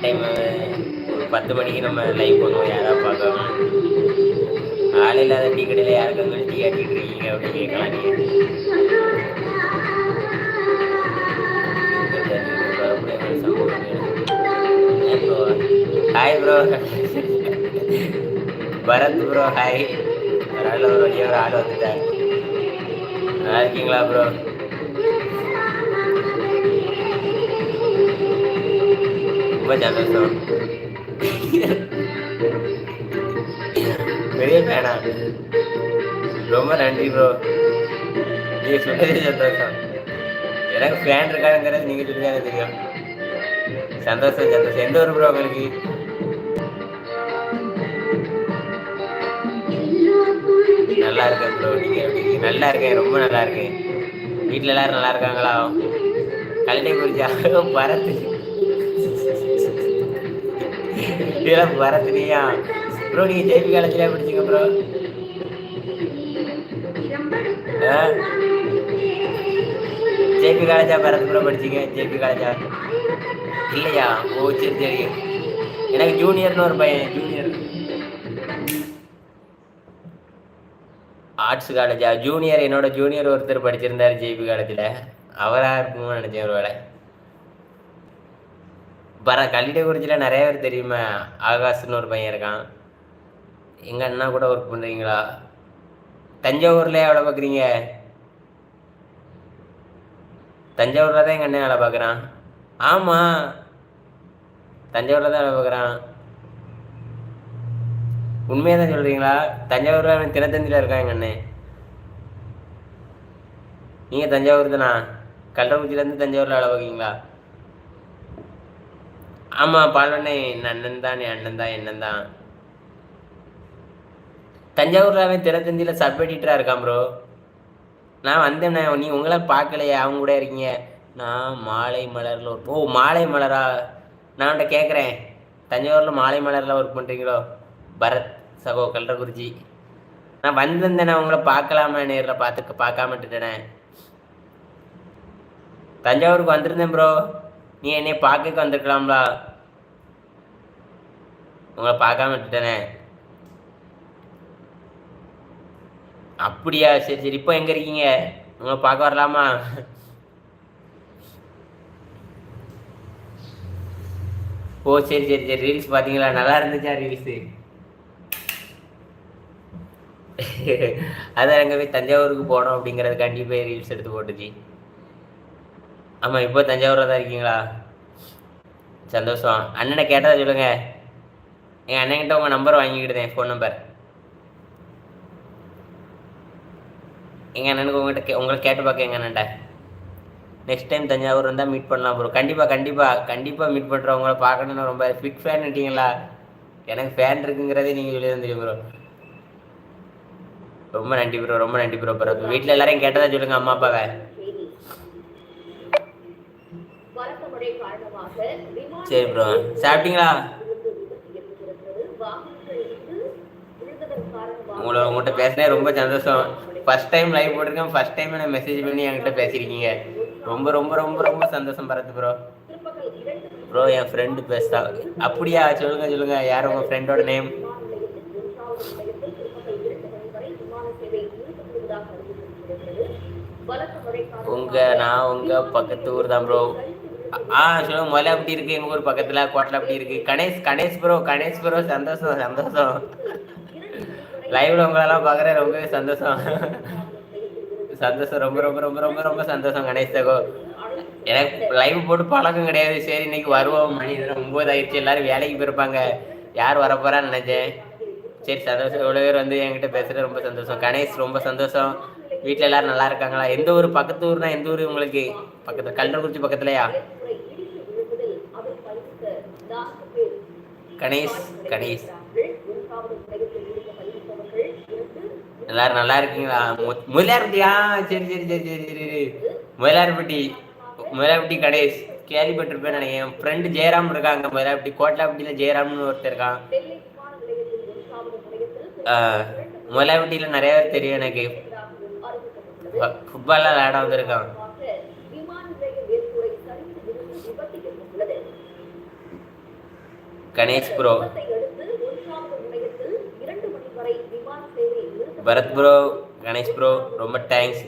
An time ஒரு பத்து மணிக்கு நம்ம லைவ் பண்ணுவோம். யாராவது பார்க்கணும் ஆள் இல்லாத டீ கடையில் யாருக்கு வந்து டீ ஆட்டிட்டு இருக்கீங்க அப்படின்னு கேட்கலாம். நீங்கள் hi bro Bharath bro hi ஒரு ஆள் ஒரு வழியாக ஒரு ஆள் வந்துட்டார் நல்லா இருக்கீங்களா ப்ரோ ரொம்ப சந்தோஷம் பெரிய ஃபேனா ரொம்ப நன்றி ப்ரோ நீ சொன்னதே சந்தோஷம். எனக்கு ஃபேன் இருக்காங்கிறது நீங்க சொல்லி எனக்கு தெரியும். சந்தோஷம் சந்தோஷம். எந்த ஒரு ப்ரோ உங்களுக்கு? நல்லா இருக்கேன் ப்ரோ நீங்க நல்லா இருக்கேன். ரொம்ப நல்லா இருக்கேன். வீட்ல எல்லாரும் நல்லா இருக்காங்களா? கல்லை குறிச்சா பரத்து இதெல்லாம் பரத்துனியா ப்ரோ நீங்க ஜெய்பி காலேஜ்ல படிச்சீங்க ப்ரோ ஜேபி காலேஜா பரத் ப்ரோ படிச்சீங்க? ஜேபி காலேஜா? இல்லையா? ஓ சரி சரி. எனக்கு ஜூனியர்னு ஒரு பையன் ஜூனியர் ஆர்ட்ஸ் காலேஜா ஜூனியர் என்னோட ஜூனியர் ஒருத்தர் படிச்சிருந்தாரு ஜேபி காலேஜில். அவராக இருக்குமோ நினச்சேன் ஒரு வேலை பர கல்லிடக்குறிச்சியில் நிறைய பேர் தெரியுமே? ஆகாஷ்னு ஒரு பையன் இருக்கான். எங்கள் அண்ணா கூட ஒர்க் பண்ணுறீங்களா தஞ்சாவூரில் எவ்வளோ பார்க்குறீங்க? தஞ்சாவூரில் தான் எங்கள் அண்ணன் வேலை பார்க்குறான். ஆமாம் தஞ்சாவூரில் தான் வேலை பார்க்குறான். உண்மையாக தான் சொல்கிறீங்களா தஞ்சாவூரில் அவன் தினத்தந்தியில் இருக்கான் எங்கள் அண்ணன். நீங்கள் தஞ்சாவூர் தானா? கள்ளக்குறிச்சியிலேருந்து தஞ்சாவூரில் வேலை பார்க்குறீங்களா? ஆமாம் பால்வண்ணே என் அண்ணன் தான் என் அண்ணன் தான் என்ன தான் தஞ்சாவூரில் அவன் தினத்தந்தியில் சப் இருக்கான் ப்ரோ நான் வந்தேண்ணே நீ உங்களை பார்க்கலையே அவங்க கூட இருக்கீங்க. நான் மாலை மலரில் ஒர்க் ஓ மாலை மலரா? நான் உன்ட்ட கேட்குறேன். தஞ்சாவூரில் மாலை மலரில் ஒர்க் பண்ணுறீங்களோ பரத் சகோ கல்றகுருஜி நான் வந்திருந்தேனே உங்களை பார்க்கலாமா நேரில் பார்த்து பார்க்காமட்டுட்டேனே தஞ்சாவூருக்கு வந்திருந்தேன் ப்ரோ நீ என்னை பார்க்க வந்திருக்கலாம்ல? உங்களை பார்க்காம விட்டுட்டேனே. அப்படியா? சரி சரி இப்போ எங்கே இருக்கீங்க? உங்களை பார்க்க வரலாமா? ஓ சரி சரி சரி ரீல்ஸ் பார்த்தீங்களா? நல்லா இருந்துச்சா ரீல்ஸு அதான் எங்கே போய் தஞ்சாவூருக்கு போனோம் அப்படிங்கிறதுக்காண்டி போய் ரீல்ஸ் எடுத்து போட்டுச்சு. ஆமாம் இப்போ தஞ்சாவூரில் தான் இருக்கீங்களா? சந்தோஷம். அண்ணனை கேட்டதா சொல்லுங்க. எங்கள் அண்ணன்கிட்ட உங்கள் நம்பர் வாங்கிக்கிட்டேன் ஃபோன் நம்பர் எங்கள் அண்ணனுக்கு உங்கள்கிட்ட கே உங்களை கேட்டு பார்க்க எங்கள் அண்ணன்ட்ட. நெக்ஸ்ட் டைம் தஞ்சாவூர் இருந்தால் மீட் பண்ணலாம் ப்ரோ கண்டிப்பாக கண்டிப்பாக கண்டிப்பாக மீட் பண்ணுறோம் உங்களை பார்க்கணுன்னு ரொம்ப பிக் ஃபேன் இருக்கீங்களா எனக்கு ஃபேன் இருக்குங்கிறதே நீங்கள் சொல்லி தான் ப்ரோ ரொம்ப நன்றி ப்ரோ ரொம்ப நன்றி ப்ரோ ப்ரோ வீட்டில் எல்லாரையும் கேட்டதா சொல்லுங்கள் அம்மா அப்பாவை. சரி ப்ரோ சாப்பிட்டீங்களா? உங்களை உங்கள்கிட்ட பேசினே ரொம்ப சந்தோஷம். ஃபர்ஸ்ட் டைம் லைவ் போட்டிருக்கேன். ஃபர்ஸ்ட் டைம் என்ன மெசேஜ் பண்ணி என்கிட்ட பேசியிருக்கீங்க. ரொம்ப ரொம்ப ரொம்ப ரொம்ப சந்தோஷம் பரத்து ப்ரோ ப்ரோ என் ஃப்ரெண்டு பேசுதா அப்படியா? சொல்லுங்க சொல்லுங்க. யார் உங்கள் ஃப்ரெண்டோட நேம் உங்க நான் உங்க பக்கத்து ஊர் தான் ப்ரோ ஆ சொல்லுங்க முதல்ல அப்படி இருக்கு எங்க ஊர் பக்கத்துல கோட்டல அப்படி இருக்கு. கணேஷ் கணேஷ் ப்ரோ கணேஷ் ப்ரோ சந்தோஷம் சந்தோஷம். லைவ்ல உங்களெல்லாம் பார்க்குறேன் ரொம்பவே சந்தோஷம். சந்தோஷம் ரொம்ப ரொம்ப ரொம்ப ரொம்ப ரொம்ப சந்தோஷம் கணேஷ் தகோ எனக்கு லைவ் போட்டு பழக்கம் கிடையாது. சரி இன்னைக்கு வருவோம். மணி ஒன்பது ஆயிடுச்சு. எல்லாரும் வேலைக்கு போயிருப்பாங்க. யார் வரப்போறான்னு நினைச்சேன். சரி சந்தோஷம். இவ்வளோ பேர் வந்து என்கிட்ட பேசுறது ரொம்ப சந்தோஷம். கணேஷ் ரொம்ப சந்தோஷம். வீட்டில் எல்லாரும் நல்லா இருக்காங்களா? எந்த ஊர்? பக்கத்து ஊர்னா எந்த ஊர் உங்களுக்கு? பக்கத்துல கல்லூர்குறிச்சி பக்கத்துலையா? கணேஷ் கணேஷ். எல்லாரும் நல்லா இருக்கீங்களா? முதலியார்பட்டியா சரி சரி சரி சரி சரி சரி. முதலியார்பட்டி முதலியார்பட்டி கணேஷ். கேள்விப்பட்டிருப்பேன் நினைக்கிறேன் என் ஃப்ரெண்டு ஜெயராம் இருக்காங்க. முதலியார்பட்டி கோட்டலாப்பட்டியில் ஜெயராம்னு ஒருத்தர் இருக்கான். ஆ, நிறைய பேர் தெரியும் எனக்கு. ஃபுட்பால்லாம் விளையாட வந்திருக்கான். Ganesh bro Bharath bro Ganesh bro ரொம்ப தேங்க்ஸ்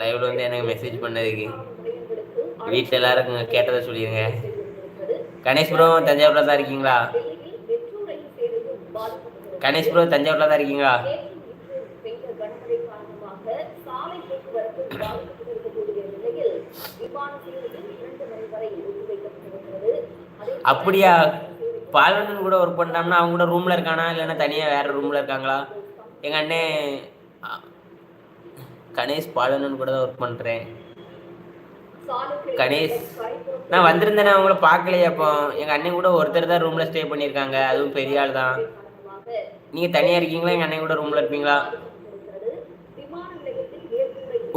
லைவில் வந்து எனக்கு மெசேஜ் பண்ணதுக்கு. வீட்டில் எல்லாருக்கும் கேட்டதை சொல்லிடுங்க கணேஷ் ப்ரோ தஞ்சாவூரில் தான் இருக்கீங்களா? கணேஷ் ப்ரோ தஞ்சாவூரில் தான் இருக்கீங்களா? அப்படியா? பால்வந்தன் கூட ஒர்க் பண்ணிட்டோம்னா அவங்க கூட ரூமில் இருக்கானா? இல்லைன்னா தனியாக வேறு ரூமில் இருக்காங்களா? எங்கள் அண்ணே கணேஷ் பால்வண்ணன் கூட தான் ஒர்க் பண்ணுறேன் கணேஷ் நான் வந்திருந்தேனே அவங்கள பார்க்கலையே அப்போ. எங்கள் அண்ணன் கூட ஒருத்தர் தான் ரூமில் ஸ்டே பண்ணியிருக்காங்க. அதுவும் பெரிய ஆள் தான். நீங்கள் தனியாக இருக்கீங்களா? எங்கள் அண்ணன் கூட ரூமில் இருப்பீங்களா?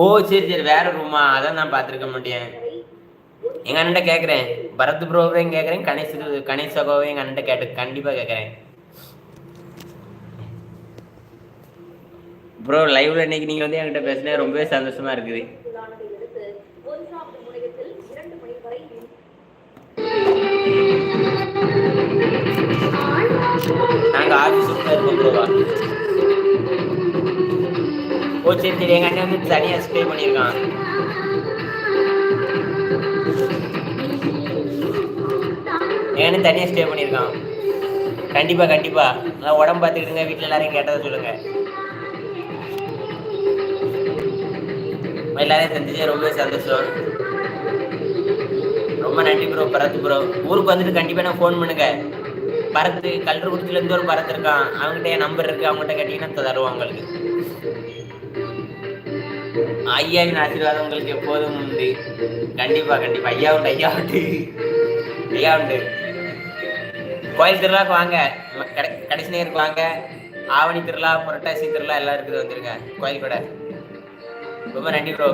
ஓ சரி சரி. வேற ரூமா அதான் நான் பார்த்துருக்க மாட்டேன். எங்கள் அண்ணன்ட்ட கேட்குறேன் பரத் ப்ரோவையும் கேட்குறேன் கணேஷ் கணேஷ் சகோவையும் எங்கள் அண்ணன்ட்ட கேட்டு கண்டிப்பாக கேட்குறேன் ப்ரோ லைவ்ல இன்னைக்கு நீங்கள் வந்து என்கிட்ட பேசினே ரொம்பவே சந்தோஷமா இருக்குது. நாங்கள் ஆஃபீஸுக்குள்ள இருக்கோம் ப்ரோவா ஓ சரி சரி எங்கள் அண்ணன் வந்து தனியாக ஸ்டே பண்ணியிருக்கான். ஏன்னு தனியாக ஸ்டே பண்ணியிருக்கான். கண்டிப்பாக கண்டிப்பாக நல்லா உடம்பு பார்த்துக்கிடுங்க வீட்டில் எல்லாரையும் கேட்டதை சொல்லுங்கள் எல்லாரையும் சந்திச்சு ரொம்ப சந்தோஷம். ரொம்ப நன்றி ப்ரோ பரத் ப்ரோ ஊருக்கு வந்துட்டு கண்டிப்பாக நான் ஃபோன் பண்ணுங்க. பரத் கல்லுக்குறிச்சிலேருந்து ஒரு பரத் இருக்கான். அவங்ககிட்ட என் நம்பர் இருக்குது அவங்ககிட்ட கேட்டிங்கன்னா தருவோம் உங்களுக்கு. ஐயாவின் ஆசீர்வாதம் உங்களுக்கு எப்போதும் உண்டு. கண்டிப்பாக கண்டிப்பாக ஐயா உண்டு ஐயா உண்டு ஐயா உண்டு கோயில் திருவிழாக்கு வாங்க. கடை கடைசி நேருக்கு வாங்க. ஆவணி திருவிழா புரட்டாசி திருவிழா எல்லாம் இருக்குது வந்துருங்க கோயில் கூட. ரொம்ப நன்றி ப்ரோ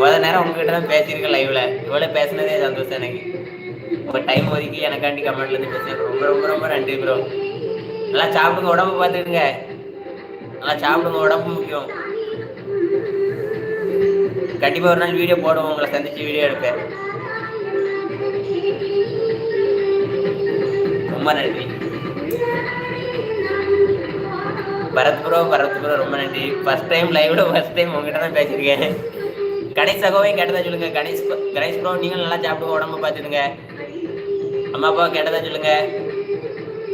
முத நேரம் உங்ககிட்ட தான் பேசியிருக்கேன் லைவ்ல இவ்வளோ பேசுனதே சந்தோஷம் எனக்கு. உங்க டைம் ஒதுக்கி எனக்காண்டி கமெண்ட்ல இருந்து பேசுறேன் ரொம்ப ரொம்ப ரொம்ப நன்றி ப்ரோ நல்லா சாப்பிடுங்க உடம்பு பார்த்துக்கிடுங்க நல்லா சாப்பிடுங்க உடம்பு முக்கியம். கண்டிப்பா ஒரு நாள் வீடியோ போடுவோம் உங்களை சந்திச்சு வீடியோ எடுப்பேன். ரொம்ப நன்றி. பரத் ப்ரோ பரத் ப்ரோ ரொம்ப நன்றி. ஃபர்ஸ்ட் டைம் லைவ்ல ஃபர்ஸ்ட் டைம் உங்ககிட்ட தான் பேசியிருக்கேன். கணேஷ் சகோவையும் கேட்டதா சொல்லுங்க. கணேஷ் கணேஷ் ப்ரோ நீங்களும் நல்லா சாப்பிடுங்க உடம்பு பார்த்துடுங்க அம்மா அப்பா கேட்டதா சொல்லுங்க.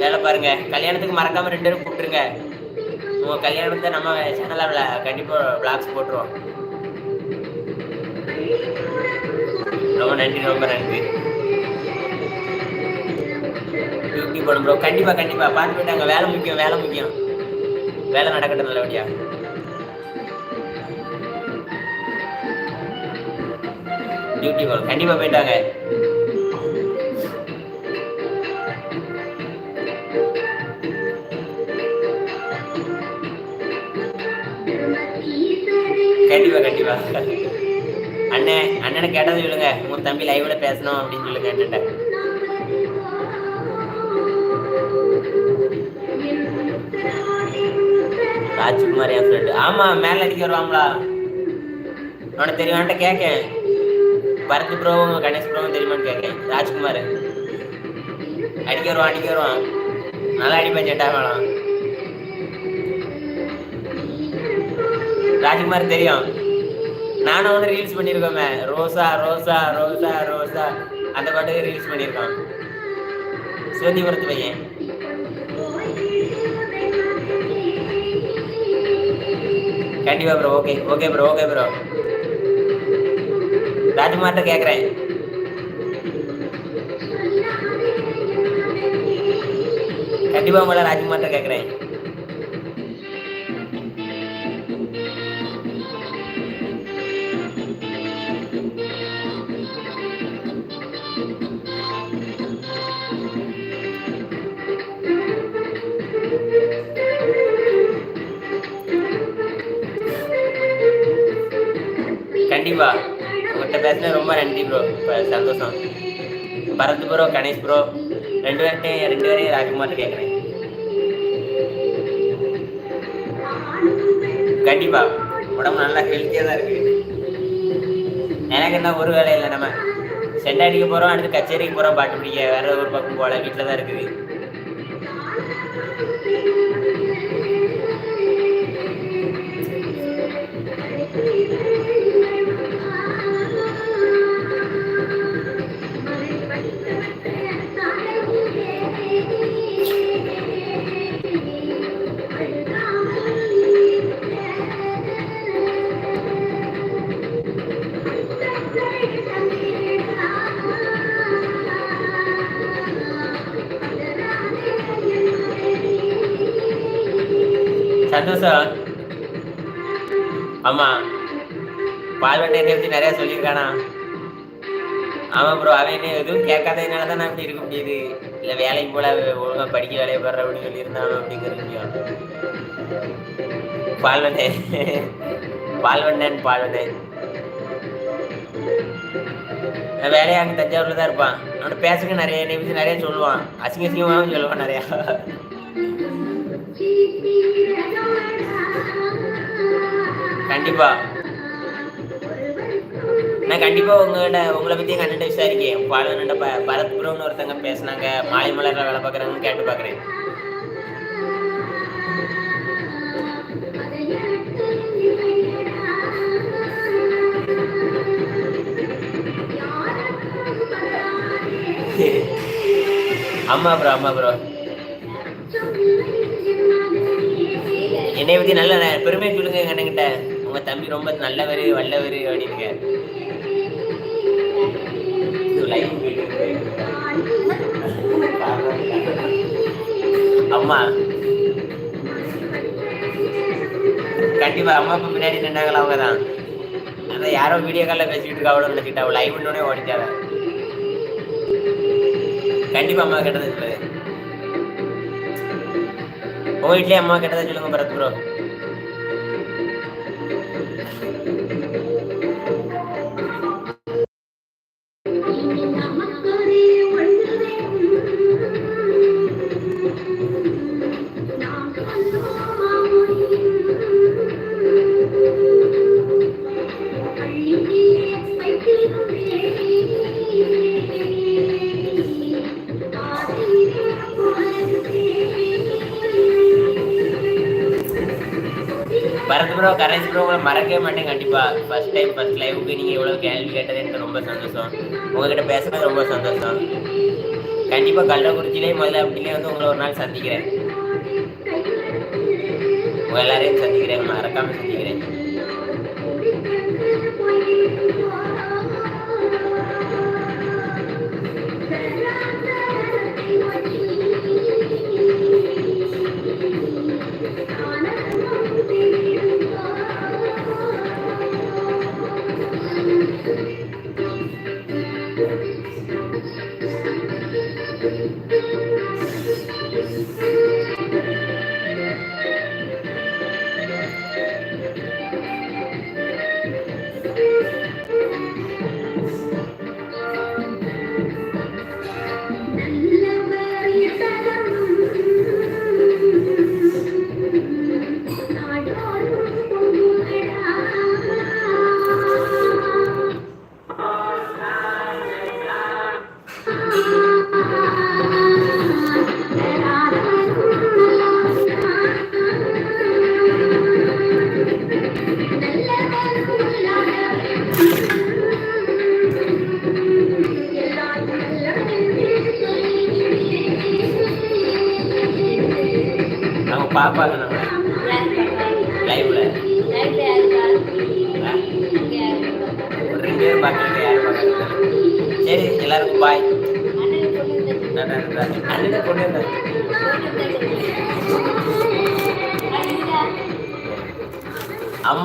வேலை பாருங்க. கல்யாணத்துக்கு மறக்காம ரெண்டு பேரும் கூப்பிட்டுருங்க. உங்க கல்யாணத்தை நம்ம சேனல்ல கண்டிப்பா பிளாக்ஸ் போட்டுருவோம். ரொம்ப நன்றி ரொம்ப நன்றி. டியூட்டி போடும் ப்ரோ கண்டிப்பாக கண்டிப்பாக பார்த்து போயிட்டாங்க வேலை முக்கியம் வேலை முக்கியம். வேலை நடக்கட்டும் நல்லபடியா. டியூட்டி போடும் கண்டிப்பா போயிட்டாங்க கண்டிப்பா கண்டிப்பா. அண்ணன் அண்ணனை கேட்டது சொல்லுங்க உங்க தம்பி லைவ்ல பேசணும் அப்படின்னு சொல்லுங்க அண்ணன்ட்ட ராஜ்குமார் என் ஃப்ரெண்டு ஆமா மேல அடிக்க வருவாங்களா அவனுக்கு தெரியும் கேட்கேன் பரத் ப்ரோவும் கணேஷ் ப்ரோவும் தெரியுமான்னு கேட்கேன் ராஜ்குமார். அடிக்க வருவான் அடிக்க வருவான். நல்லா அடிப்பேன் ஜெட்டா வேணாம் ராஜ்குமார் தெரியும். நானும் ஒன்று ரீல்ஸ் பண்ணியிருக்கோமே. ரோசா ரோசா ரோசா ரோசா. அந்த பாட்டுக்கு ரீல்ஸ் பண்ணியிருக்கோம் சிவந்திபுரத்து பையன். கண்டிப்பா bro okay okay bro okay bro ராஜ்குமார்ட்ட கேட்குறேன் கண்டிப்பா உங்களை ராஜ்குமார்ட்ட கேட்குறேன் சரிப்பா உங்கள்கிட்ட பேசினது ரொம்ப நன்றி ப்ரோ சந்தோஷம். பரத் ப்ரோ கணேஷ் ப்ரோ ரெண்டு பேர்கிட்டையும் ரெண்டு பேரையும் ராஜ்குமார் கேட்குறேன் கண்டிப்பா. உடம்பு நல்லா ஹெல்த்தியாக தான் இருக்கு. எனக்கு என்ன ஒரு வேலை இல்லை நம்ம. செண்டை அடிக்க போகிறோம் அடுத்து கச்சேரிக்கு போகிறோம் பாட்டு பிடிக்க. வேற ஒரு பக்கம் போகல வீட்டில் தான் இருக்குது. சந்தோஷம். ஆமா. பால்வெட்டையை பத்தி நிறைய சொல்லியிருக்கானா? ஆமா ப்ரோ அவன் என்ன எதுவும் கேட்காததுனால தான் நான் இப்படி இருக்க முடியுது. இல்ல வேலைக்கு போல ஒழுங்கா படிக்க வேலையை பெற அப்படின்னு சொல்லியிருந்தான் அப்படிங்கிறது முடியும் பால்வெட்டை. பால்வெண்டன் பால்வெட்டை. வேலையை அங்கே தஞ்சாவூர்ல தான் இருப்பான். அவனோட பேசுங்க நிறைய நிமிஷம் நிறைய சொல்லுவான். அசிங்க அசிங்கமாகவும் சொல்லுவான் நிறையா. கண்டிப்பா. நான் கண்டிப்பா உங்களோட உங்களை பத்தி எங்க விசாரிக்கேன் பாலனண்ட ப பரத் ப்ரோன்னு ஒருத்தங்க பேசுனாங்க. மாலை மலர்ல வேலை பார்க்குறாங்கன்னு கேட்டு பார்க்குறேன். அம்மா ப்ரோ அம்மா ப்ரோ என்னை பத்தி நல்ல பெருமை சொல்லுங்க கண்ணங்கிட்ட. உங்க தம்பி ரொம்ப நல்லவர் வல்லவர் அப்படின்னு அம்மா. கண்டிப்பா அம்மா அப்பா பின்னாடி நின்றாங்களா அவங்க தான் அதான் யாரோ வீடியோ காலில் பேசிக்கிட்டு இருக்கா அவ்வளோ நினைச்சிட்டா அவள் லைவ் உடனே ஓடிச்சாவ கண்டிப்பா அம்மா கேட்டதை சொல்லு உங்க வீட்லயே அம்மா கேட்டதை சொல்லுங்க பரத் ப்ரோ மறக்கவே மாட்டேன் கண்டிப்பா. ஃபர்ஸ்ட் டைம் ஃபர்ஸ்ட் லைவுக்கு நீங்க இவ்வளவு கேள்வி கேட்டது எனக்கு ரொம்ப சந்தோஷம். உங்ககிட்ட பேசுறது ரொம்ப சந்தோஷம். கண்டிப்பா கள்ளக்குறிச்சியிலே முதல்ல அப்படிலே வந்து உங்களை ஒரு நாள் சந்திக்கிறேன். உங்க எல்லாரையும் சந்திக்கிறேன். மறக்காம சந்திக்கிறேன்.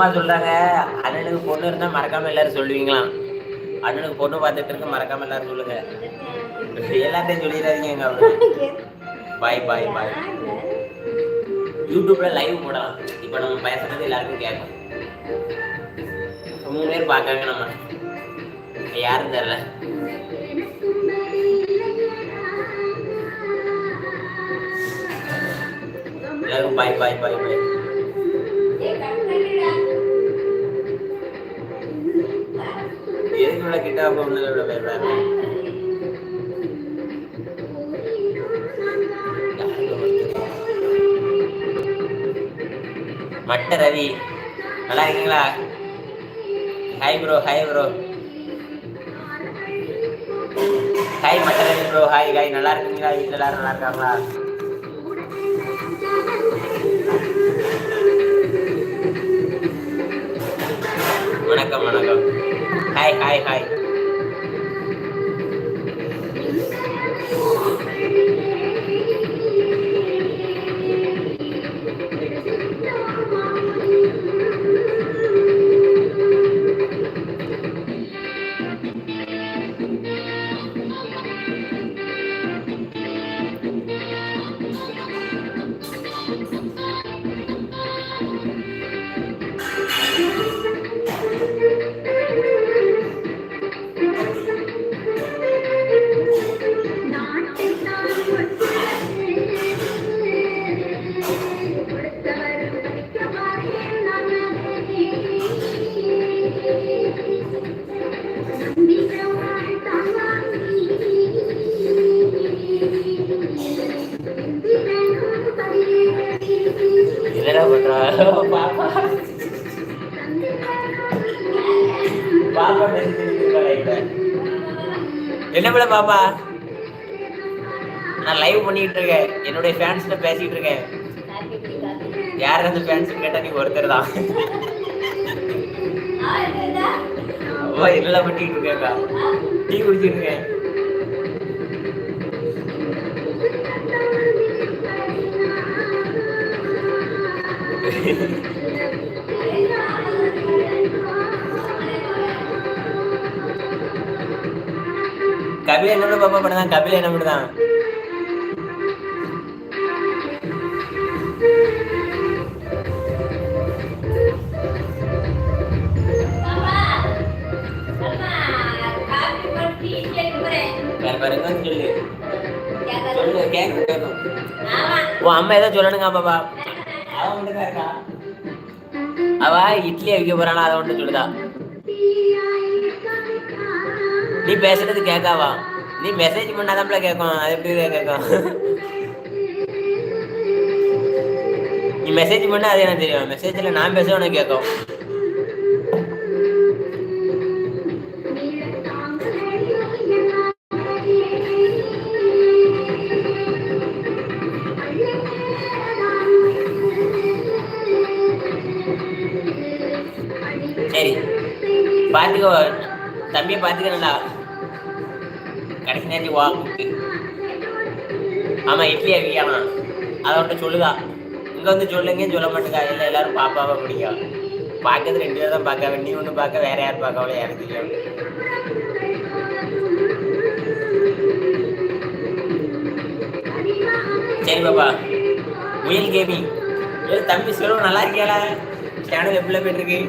அம்மா சொல்றாங்க அண்ணனுக்கு பொண்ணு இருந்தா மறக்காம எல்லாரும் சொல்லுவீங்களாம். அண்ணனுக்கு பொண்ணு பார்த்துட்டு இருக்க மறக்காம எல்லாரும் சொல்லுங்க. எல்லாத்தையும் சொல்லிடாதீங்க எங்க பாய் பாய் பாய் யூடியூப்ல லைவ் போடலாம். இப்போ நம்ம பேசுறது எல்லாருக்கும் கேட்கும். மூணு பேர் பார்க்காங்க நம்ம. யாரும் தெரியல. எல்லாருக்கும் பாய் பாய் பாய் பாய் எதுக்கு அப்ப ஒண்ணு விட போயிருந்தாரு மட்ட ரவி நல்லா இருக்கீங்களா? Hi bro hi bro hi Matta Ravi bro hi hi நல்லா இருக்கீங்களா? வீட்டில் எல்லாரும் நல்லா இருக்காங்களா? வணக்கம் வணக்கம். ஹாய் ஹாய் ஹாய் என்னடா பாப்பா. நான் லைவ் பண்ணிட்டு இருக்கேன் என்னுடைய ஃபேன்ஸ்ல பேசிட்டு இருக்கேன் யார் அந்த ஃபேன்ஸ் கேட்டா நீ ஒருத்தர் தான். ஓ என்னெல்லாம் பண்ணிட்டு இருக்கேக்கா டீ குடிச்சிட்டு இருக்கேன் கபில என்னோட பாப்பா பண்ணுதான் கபில என்ன பண்ணுதான் வேற சொல்லு? கேட்கும் உன் அம்மா ஏதோ சொல்லணுங்க பாப்பா அவ தான் அவ இட்லி அவிக்க போறானா அதை மட்டும் சொல்லுதா நீ பேசுறது கேட்காவா நீ மெசேஜ் பண்ணாதான்ல கேட்கும் அது எப்படி கேட்கும் நீ மெசேஜ் பண்ணா அது எனக்கு தெரியும். மெசேஜ்ல நான் பேச உனக்கு கேட்கும் சரி. பார்த்துக்கோ தம்பியை பார்த்துக்க நல்லா. வா. கூப்பிட்டு ஆமா இட்லி அவிக்கலாம் அதை மட்டும் சொல்லுதா. இங்க வந்து சொல்லுங்க சொல்ல மாட்டேங்க. இல்லை எல்லாரும் பாப்பாவை பிடிக்கும் பார்க்கறது ரெண்டு பேர் தான் பார்க்க நீ ஒன்று பார்க்க வேற யார் பார்க்கவளோ யாருக்கு தெரியும் சரி பாப்பா. முயல் கேமிங் ஏ தம்பி செல்வம் நல்லா இருக்கியால சேனல் எப்படி போயிட்டு இருக்கு?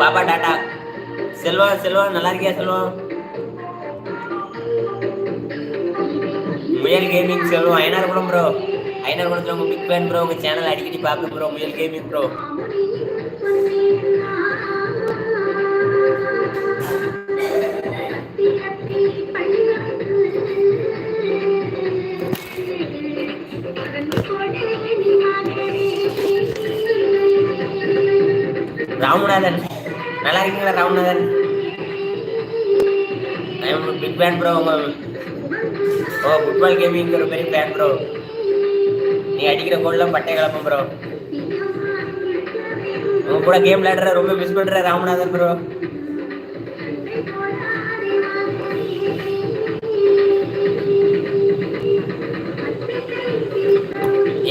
பாப்பா டாட்டா செல்வா செல்வா நல்லா இருக்கியா செல்வா? முயல் கேமிங் செல்வம் ஐநாறு குளம் ப்ரோ ஐநாறு குளத்துல உங்க பிக் ஃபேன் ப்ரோ உங்க சேனல் அடிக்கடி பார்ப்பேன் bro Muyal gaming bro Ramanathan. நல்லா இருக்கீங்களா ராமநாதன் பிக் ஃபேன் ப்ரோ உங்க ஓ ஃபுட்பால் கேமிங் ஒரு பெரிய ஃபேன் ப்ரோ நீ அடிக்கிற கோல்லாம் பட்டை கலப்பம் ப்ரோ உங்க கூட கேம் விளையாடுற ரொம்ப மிஸ் பண்ற Ramanathan bro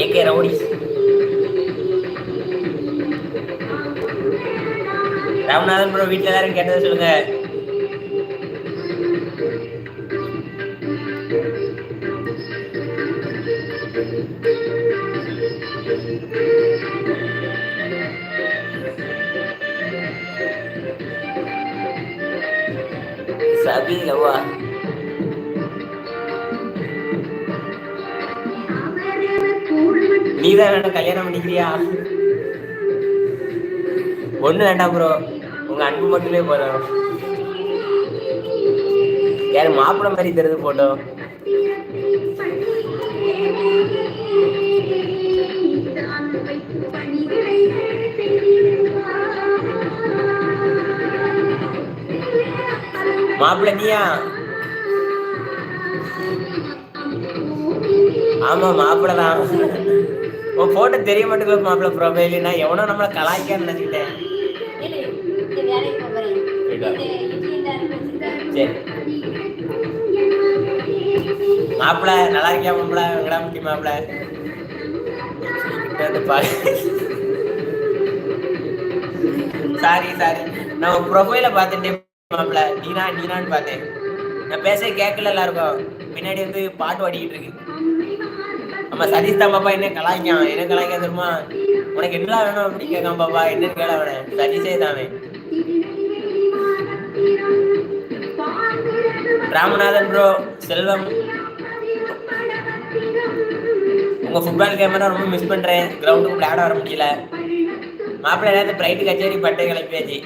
AK rowdies. Ramanathan bro வீட்டில் எல்லாரும் கேட்டதை சொல்லுங்க. சபி லவ்வா நீதான் வேணும் கல்யாணம் பண்ணிக்கிறியா? ஒண்ணு வேண்டாம் ப்ரோ உங்கள் அன்பு மட்டுமே போதும். யார் மாப்பிள்ளை மாதிரி தருது போட்டோ மாப்பிள்ள நீயா? ஆமா மாப்பிள்ளை தான். உன் போட்டோ தெரிய மாட்டேங்குது மாப்பிள்ள ப்ரொஃபைல் நான் எவனோ நம்மளை கலாய்க்கான்னு நினைச்சிட்டேன் மாப்பிள்ளை நல்லா இருக்கியா மாப்பிள்ளை வெங்கடாமுட்டி மாப்பிள்ளை சாரி சாரி நான் ப்ரொஃபைல பார்த்துட்டேன் மாப்பிள்ள நீனா நீனான்னு பார்த்தேன். நான் பேச கேட்கல எல்லாருக்கும். பின்னாடி வந்து பாட்டு ஓடிக்கிட்டு இருக்கு. நம்ம சதீஷ் தான் பாப்பா என்ன கலாய்க்கான்? என்ன கலாய்க்க தெரியுமா? உனக்கு என்ன வேணும் அப்படி கேட்கான் பாப்பா. என்னன்னு கேள வேணேன் சதீஷே தானே ராமநாதன் ப்ரோ செல்வம். உங்க ஃபுட்பால் கேமரா ரொம்ப மிஸ் பண்றேன். கிரவுண்டுக்கு விளையாட வர முடியல. மாப்பிள்ளை ஏதாவது பிரைட்டு கச்சேரி பட்டை கிளப்பியாச்சு.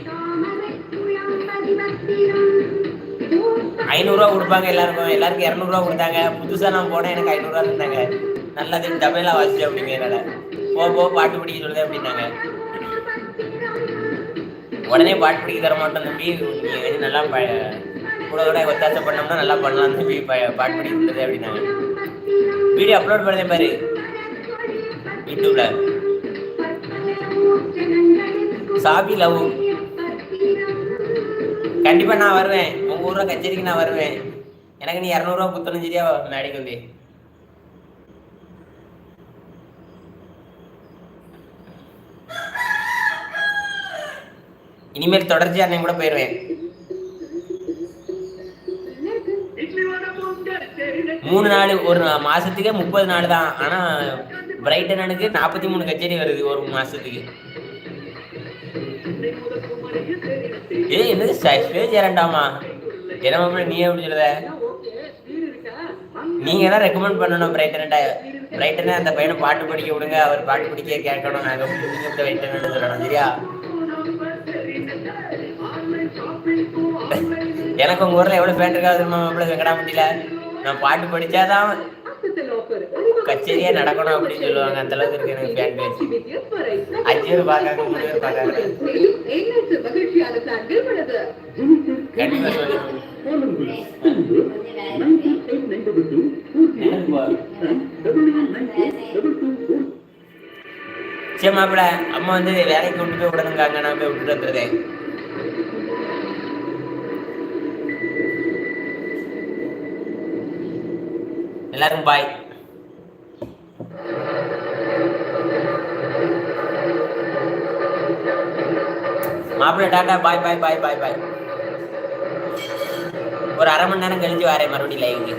ஐநூறுரூவா கொடுப்பாங்க எல்லாருக்கும். எல்லாருக்கும் இரநூறுவா கொடுத்தாங்க. புதுசாக நான் போனேன் எனக்கு ஐநூறுரூவா நல்லா நல்லது தமிழா வாசிச்சு அப்படிங்கிறனால போ போ பாட்டு பிடிக்க சொல்லுது அப்படின்னாங்க. உடனே பாட்டு பிடிக்க தர மாட்டோம் தம்பி. நீ நல்லா ப கூட கூட ஒத்தாசை பண்ணோம்னா நல்லா பண்ணலாம் தம்பி. ப- பாட்டு பிடிக்க சொல்லுது அப்படின்னாங்க. வீடியோ அப்லோட் பண்ணதே பாரு. யூடியூப்ல சாபி லவ். கண்டிப்பா நான் வருவேன். உங்க ஊர்ல கச்சேரிக்கு நான் வருவேன். எனக்கு நீ இரநூறுவா குத்தணும் சரியா மேடைக்கு வந்து இனிமேல் தொடர்ச்சியா அண்ணன் கூட போயிடுவேன் மூணு நாள் ஒரு மாசத்துக்கே முப்பது நாள் தான். ஆனா பிரைட்டனுக்கு நாற்பத்தி மூணு கச்சேரி வருது ஒரு மாசத்துக்கு. ஏய் என்னது? ஸ்டேஜ் இரண்டாமா என்ன மாப்பிள்ள நீ எப்படி சொல்லுத நீங்க தான் ரெக்கமெண்ட் பண்ணணும் பிரைட்டன்ட்ட பிரைட்டனை அந்த பையனை பாட்டு படிக்க விடுங்க. அவர் பாட்டு படிக்க கேட்கணும். நாங்க நீங்க இந்த சொல்லணும் சரியா? எனக்கு உங்க ஊர்ல எவ்வளவு ஃபேன் இருக்காது தெரியுமா மாப்பிள்ள? வெங்கடாமட்டியில. நான் பாட்டு படிச்சாதான் கச்சேரியே நடக்கணும் அப்படின்னு சொல்லுவாங்க. அந்த அளவுக்கு இருக்கு எனக்கு ஃபேன் பேஸ் அஞ்சு பேர் பார்க்காங்க மூணு பேர் பார்க்காங்க கண்டிப்பா சொல்லு சரி அம்மா வந்து வேலைக்கு கொண்டு போய் விடணுங்காங்க நான் போய் விட்டுட்டு வந்துடுறேன். எல்லாரும் பாய் மாப்பிள்ளை டாட்டா பாய் பாய் பாய் பாய் பாய். ஒரு அரை மணி நேரம் கழிஞ்சு வரேன் மறுபடியும் லைவுக்கு